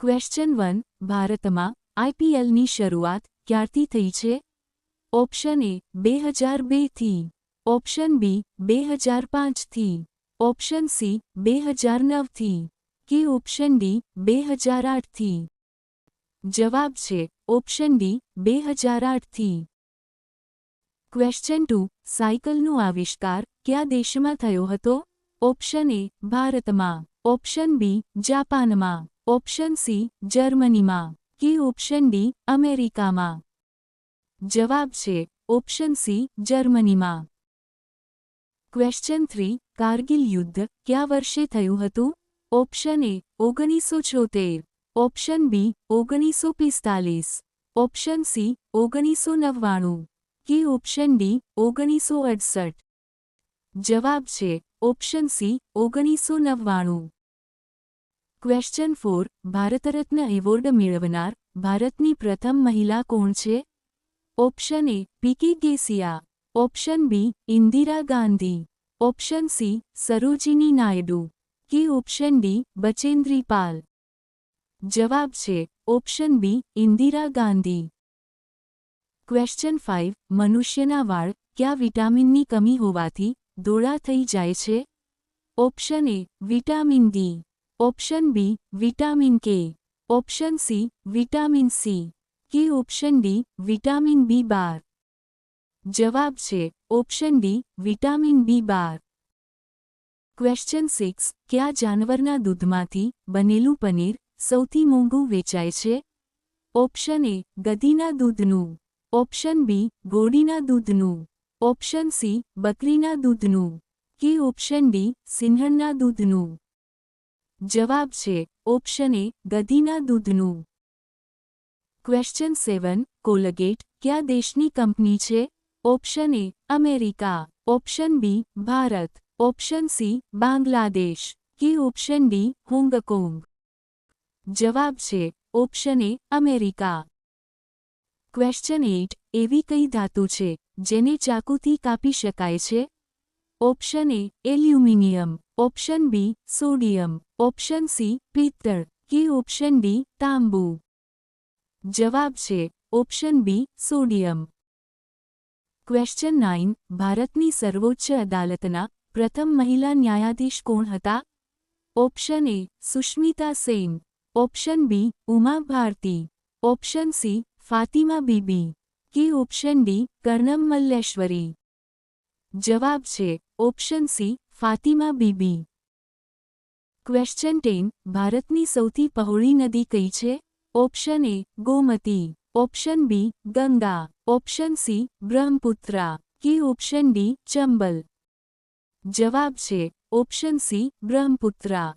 Question one ભારતમાં આઈપીએલની શરૂઆત ક્યારથી થઈ છે? ઓપ્શન એ બે હજાર બેથી ઓપ્શન બી બે હજાર પાંચથી ઓપ્શન સી બે હજાર નવથી કે ઓપ્શન ડી બે હજાર આઠથી જવાબ છે ઓપ્શન ડી બે હજાર આઠથી ક્વેશ્ચન ટુ સાયકલનો આવિષ્કાર કયા દેશમાં થયો હતો? ઓપ્શન એ ભારતમાં. ઓપ્શન બી જાપાનમાં. ઓપ્શન સી, જર્મનીમાં. કે ઓપ્શન ડી, અમેરિકામાં. જવાબ છે, ઓપ્શન સી, જર્મનીમાં. ક્વેશ્ચન થ્રી કારગિલ યુદ્ધ કયા વર્ષે થયું હતું? ઓપ્શન એ, ઓગણીસો છોતેર. ઓપ્શન બી, ઓગણીસો પિસ્તાલીસ. ઓપ્શન સી, ઓગણીસો નવ્વાણું. કે ઓપ્શન ડી, ઓગણીસો અડસઠ. જવાબ છે, ઓપ્શન સી, ઓગણીસો નવ્વાણું. ક્વેશ્ચન ફોર ભારતરત્ન એવોર્ડ મેળવનાર ભારતની પ્રથમ મહિલા કોણ છે? ઓપ્શન એ પીકી ગેસિયા option B Indira Gandhi. Option C Sarojini Naidu. કે ઓપ્શન ડી બચેન્દ્રી પાલ. જવાબ છે option B Indira Gandhi. Question five મનુષ્યના વાળ કયા વિટામિનની કમી હોવાથી ધોળા થઈ જાય છે? Option A vitamin D option B vitamin K option C vitamin C કે ઓપ્શન ડી વિટામિન બી બાર જવાબ છે ઓપ્શન ડી વિટામિન બી બાર ક્વેશ્ચન સિક્સ કયા જાનવરના દૂધમાંથી બનેલું પનીર સૌથી મોંઘું વેચાય છે ઓપ્શન એ ગધીના દૂધનું ઓપ્શન બી ઘોડીના દૂધનું ઓપ્શન સી બકરીના દૂધનું કે ઓપ્શન ડી સિંહણના દૂધનું જવાબ છે, ઓપ્શન એ, ગધીના દૂધનું. ક્વેશ્ચન સેવન કોલગેટ, કયા દેશની કંપની છે? Option A, America. Option B, Bharat. Option C, Bangladesh. કે ઓપ્શન ડી, હોંગકોંગ. જવાબ છે, option A, America. Question eight એવી કઈ ધાતુ છે, જેને ચાકુથી કાપી શકાય છે? Option A, aluminium. Option B sodium option C પિત્તળ કે ઓપ્શન ડી તાંબુ જવાબ છે option B sodium question nine ભારતની સર્વોચ્ચ અદાલતના પ્રથમ મહિલા ન્યાયાધીશ કોણ હતા option A Sushmita Sen option B Uma Bharati option C Fatima Bibi કે ઓપ્શન ડી કર્ણમ મલ્લેશ્વરી જવાબ છે option C Fatima Bibi. Question ten ભારતની સૌથી પહોળી નદી કઈ છે? Option A Gomti. Option B Ganga. Option C Brahmaputra. કે ઓપ્શન ડી ચંબલ. જવાબ છે ઓપ્શન સી બ્રહ્મપુત્રા.